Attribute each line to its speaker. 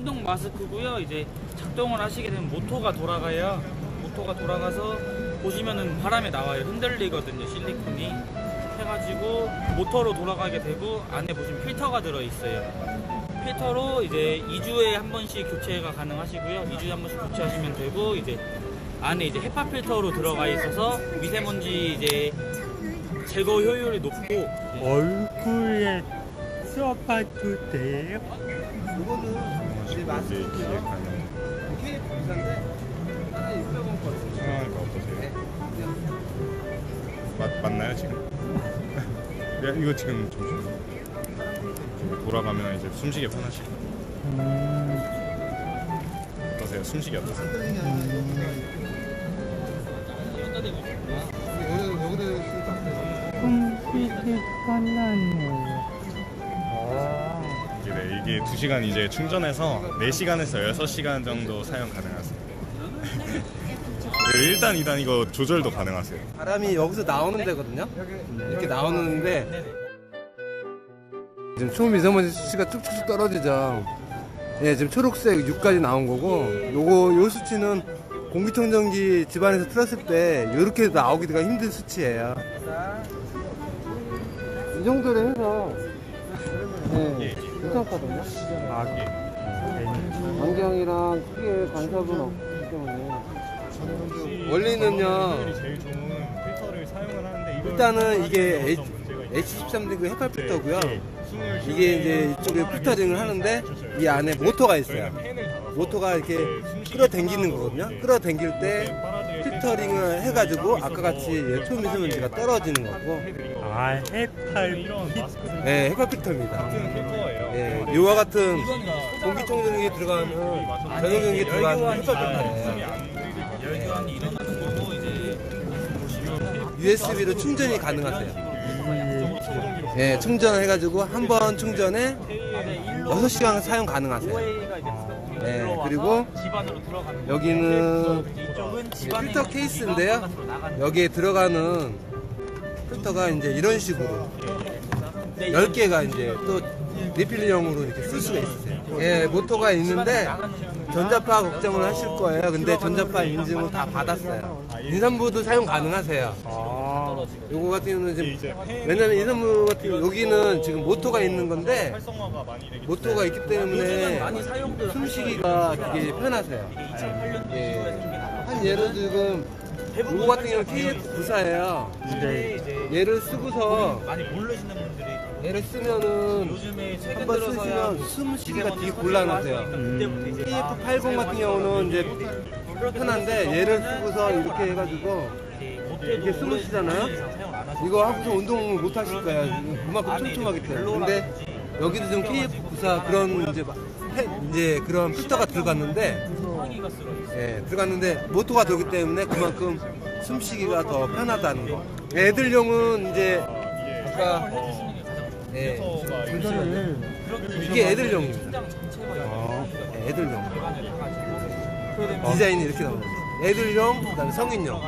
Speaker 1: 운동 마스크고요. 이제 작동을 하시게 되면 모터가 돌아가요. 모터가 돌아가서 보시면은 바람에 나와요. 흔들리거든요. 실리콘이 해가지고 모터로 돌아가게 되고 안에 보시면 필터가 들어 있어요. 필터로 이제 2주에 한 번씩 교체가 가능하시고요. 2주에 한 번씩 교체하시면 되고 이제 안에 이제 헤파 필터로 들어가 있어서 미세먼지 이제 제거 효율이 높고
Speaker 2: 얼굴에 써봐도 돼요?
Speaker 3: 이거는 제
Speaker 4: 이제
Speaker 3: 마스크고요.
Speaker 4: 기획하는
Speaker 3: KF 비싼데 하나에 600원 거든요.
Speaker 4: 어떠세요?
Speaker 3: 네.
Speaker 4: 맞, 맞나요 지금? 야, 이거 지금 좀 돌아가면 이제 숨쉬기 편하실 거예요.
Speaker 2: 음,
Speaker 4: 어떠세요? 숨쉬기 어떠세요?
Speaker 3: 여기다 여기다 쓰니까 안 돼요.
Speaker 2: 숨쉬기 편하네요.
Speaker 4: 네, 이게 2시간 이제 충전해서 4시간에서 6시간 정도 사용 가능하세요. 네, 1단, 2단 이거 조절도 가능하세요.
Speaker 3: 바람이 여기서 나오는 데거든요. 이렇게 나오는데 지금 초미세먼지 수치가 쭉쭉쭉 떨어지죠. 예, 지금 초록색 6까지 나온 거고 요거 요 수치는 공기청정기 집안에서 틀었을 때 이렇게 나오기가 힘든 수치예요. 이 정도로 해서 네, 괜찮거든요.
Speaker 2: 아, 네.
Speaker 3: 안경이랑 크게 간섭은 없기 때문에 원래는요
Speaker 4: 제일 좋은 필터를 사용을 하는데 이걸
Speaker 3: 일단은 이게
Speaker 4: 어떤 문제가 있나요?
Speaker 3: H13 헤파 필터고요.
Speaker 4: 네,
Speaker 3: 이게
Speaker 4: 때
Speaker 3: 이제 이쪽에 필터링을 하는데 이 안에 모터가 있어요. 모터가 이렇게
Speaker 4: 숨쉬기
Speaker 3: 끌어당기는 거거든요.
Speaker 4: 이제
Speaker 3: 끌어당길 때 필터링을 해가지고 아까 같이 얘 초미세먼지가 떨어지는 거고.
Speaker 2: 아, 해팔
Speaker 3: 예, 헤파 필터입니다. 요와 같은
Speaker 1: 일어나는 거고 이제 보시면
Speaker 3: USB로 충전이 가능하세요. 예, 충전해가지고 한 번 충전에 6시간 사용 가능하세요. 네, 그리고 여기는 필터 케이스인데요. 여기에 들어가는 필터가 이제 이런 식으로 10개가 이제 또 리필형으로 이렇게 쓸 수가 있어요. 예, 모터가 있는데 전자파 걱정을 하실 거예요. 근데 전자파 인증을 다 받았어요. 인산부도 사용 가능하세요.
Speaker 2: 아,
Speaker 3: 요거 같은 경우는 지금
Speaker 4: 팬
Speaker 3: 왜냐면 인산부 같은 경우 여기는 지금 모터가 있는 건데 모터가 있기 때문에 숨쉬기가 되게 편하세요.
Speaker 1: 2008년
Speaker 3: 예. 한 예로 지금 요거 같은 경우는 KF94예요.
Speaker 2: 네.
Speaker 1: 이제
Speaker 3: 얘를 쓰고서
Speaker 1: 많이 모르시는 분들이
Speaker 3: 얘를 쓰면은
Speaker 1: 요즘에 최근
Speaker 3: 한번
Speaker 1: 들어서야
Speaker 3: 쓰시면 숨쉬기가 되게 곤란하세요.
Speaker 1: 그때부터 이제
Speaker 3: KF80 같은 경우는 이제 편한데 얘를 쓰고서 이렇게 해가지고 이게 숨을 쉬잖아요. 이거 하고서 운동을 못 하실 거예요. 그만큼 촘촘하기 때문에. 근데 여기도 지금 KF94 그런 이제 막 해- 이제 그런 필터가 들어갔는데 예, 들어갔는데 모터가 들기 때문에 그만큼 숨쉬기가 더 편하다는 거. 애들용은 이제 아까 예, 잠시만요. 이게 애들용입니다. 예, 애들용. 디자인이 이렇게 나옵니다. 애들용, 그다음에 성인용.